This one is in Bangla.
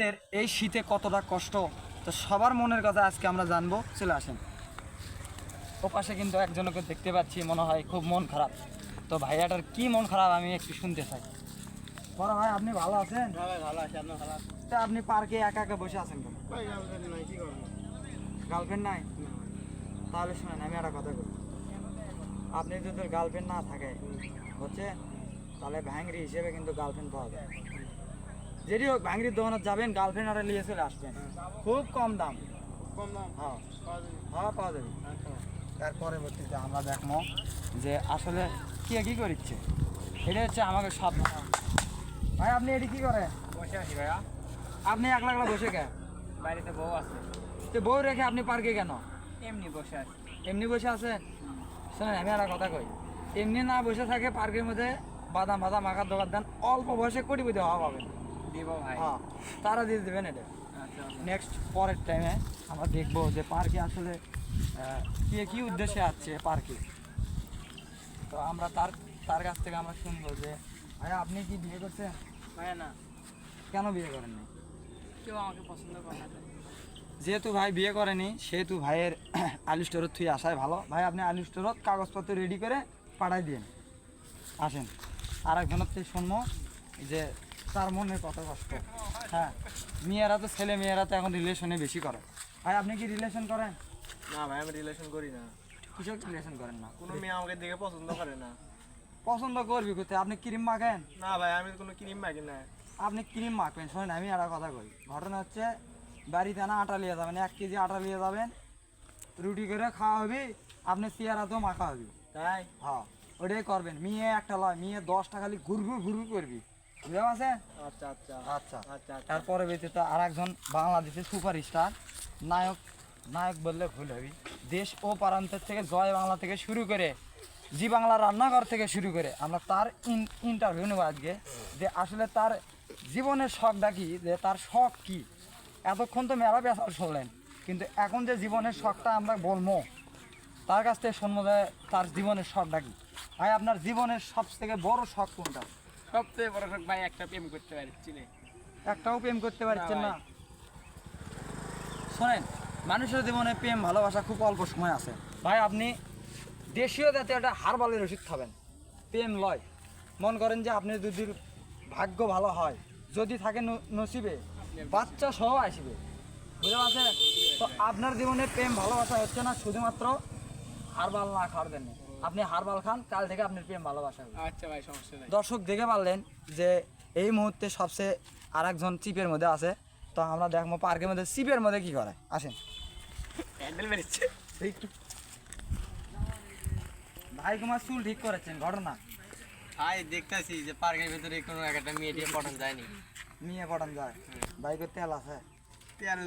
এদের এই শীতে কতটা কষ্ট তো সবার মনের কথা আজকে আমরা জানব। চলে আসেন। ও পাশে কিন্তু একজনকে দেখতে পাচ্ছি মনে হয় খুব মন খারাপ। তো ভাইয়াটার কি মন খারাপ আমি একটু শুনতে চাই। বড় ভাই আপনি ভালো আছেন? ভালো আছে। আপনার ভালো আছে আপনি পার্কে একা একা বসে আছেন কেন? গার্লফ্রেন্ড নাই তাহলে শুনেন আমি একটা কথা বলি। আপনি যদি গার্লফ্রেন্ড না থাকে হচ্ছে তাহলে ভ্যাংরি হিসেবে কিন্তু গার্লফ্রেন্ড পাওয়া যায়। যেটি হোক ভ্যাংরির দোকানে যাবেন গার্লফ্রেন্ড আরে নিয়ে চলে আসবেন। খুব কম দাম। কম দাম? হ্যাঁ। হ্যাঁ পাওয়া যাবে। আচ্ছা। তার পরবর্তীতে আমরা দেখব যে আসলে কে কি করিচ্ছে। এটা হচ্ছে আমাকে সব ভাই আপনি এটি কি করেন? বসে আছি ভাইয়া। আপনি একলা একলা বসে কে বাড়িতে বউ আছে। তো বউ রেখে আপনি পার্কে কেন? এমনি বসে আছি। এমনি বসে আছে শোনেন আমি একটা কথা কই। এমনি না বসে থাকে পার্কের মধ্যে বাদাম বাদাম মাখার দোকান দেন অল্প বয়সে কোটি কোটি হওয়া পাবেন। দিব ভাই। হ্যাঁ তারা দিয়ে দেবেন এটা। আচ্ছা নেক্সট পরের টাইমে আমরা দেখব যে পার্কে আসলে কে কি উদ্দেশ্যে আসছে পার্কে। তো আমরা তার তার কাছ থেকে আমরা শুনব যে ভাই আপনি কি বিয়ে করছেন? ভাইয়া না। কেন বিয়ে করেননি? কেউ আমাকে পছন্দ করে না। যেহেতু ভাই বিয়ে করেনি সেহেতু ভাইয়ের আলু স্টোরত থুই আসাই ভালো। ভাই আপনি আলু স্টোরত কাগজপত্র রেডি করে পাঠাই দিন আসেন। আর একজনের থেকে শুনব যে তার মনে কত কষ্ট হ্যাঁ মেয়েরা তো ছেলে মেয়েরা তো এখন রিলেশনে বেশি করে। ভাই আপনি কি রিলেশন করেন? না ভাই আমি রিলেশন করি না। কিসব রিলেশন করেন না? কোনো মেয়ে আমাকে দেখে পছন্দ করে না। পছন্দ করবি কোথায়? আপনি ক্রিম মাখেন? না ভাই আমি কোনো ক্রিম মাখি না। আপনি ক্রিম মাখবেন শোনেন আমি একটা কথা কই। ঘটনা হচ্ছে বাড়িতে না আটা নিয়ে যাবেন এক কেজি আটা নিয়ে যাবেন রুটি করে খাওয়া হবে আপনি চেয়ারাতেও মাখা হবে। তাই? হ্যাঁ ওটাই করবেন। মেয়ে একটা লয় মেয়ে দশটা খালি ঘুরঘুর ঘুরঘুর করবি। বুঝতে পারছেন আচ্ছা আচ্ছা। আচ্ছা। আচ্ছা তারপরে ব্যতীত আর একজন বাংলাদেশের সুপার স্টার নায়ক নায়ক বললে ভুল হবে। দেশ ও প্রান্তের থেকে জয় বাংলা থেকে শুরু করে জি বাংলা রান্নাঘর থেকে শুরু করে আমরা তার ইন্টারভিউ নেব আজকে। যে আসলে তার জীবনের শখটা কি? যে তার শখ কি? এতক্ষণ তো মেলা বেসার শুনলেন কিন্তু এখন যে জীবনের শখটা আমরা বলব তার কাছ থেকে শুনব যে তার জীবনের শখটা কি। ভাই আপনার জীবনের সব থেকে বড় শখ কোনটা? সবচেয়ে বড় শখ ভাই একটা প্রেম করতে পারছি না। একটাও প্রেম করতে পারছেন না? শোনেন মানুষের জীবনে প্রেম ভালোবাসা খুব অল্প সময় আছে। ভাই আপনি দেশীয় জাতীয় একটা হারবালের ওষুধ খাবেন। প্রেম লয়। মন করেন যে আপনি যদি ভাগ্য ভালো হয় যদি থাকে নসিবে বাচ্চা সহ আসবে। বুঝতে পারছেন? তো আপনার জীবনে প্রেম ভালোবাসা হচ্ছে না শুধুমাত্র হারবাল না খাওয়ার জন্য। আপনি হারবাল খান কাল থেকে আপনার প্রেম ভালোবাসা আচ্ছা ভাই সমস্যা নাই। দর্শক দেখে পারলেন যে এই মুহূর্তে সবচেয়ে আর একজন চিপের মধ্যে আছে। তো আমরা দেখব পার্কের মধ্যে চিপের মধ্যে কি করে। আসেন। হ্যান্ডেল মেরেছে। ভাই তোমার চুল ঠিক করেছেন ঘটনা। ভাই দেখতেছি যে পার্কের ভিতরে কোনো একটা মেয়ে দিয়ে পটান যায়নি। নিয়ে পটান যায়। বাইকের তেল আছে। তেল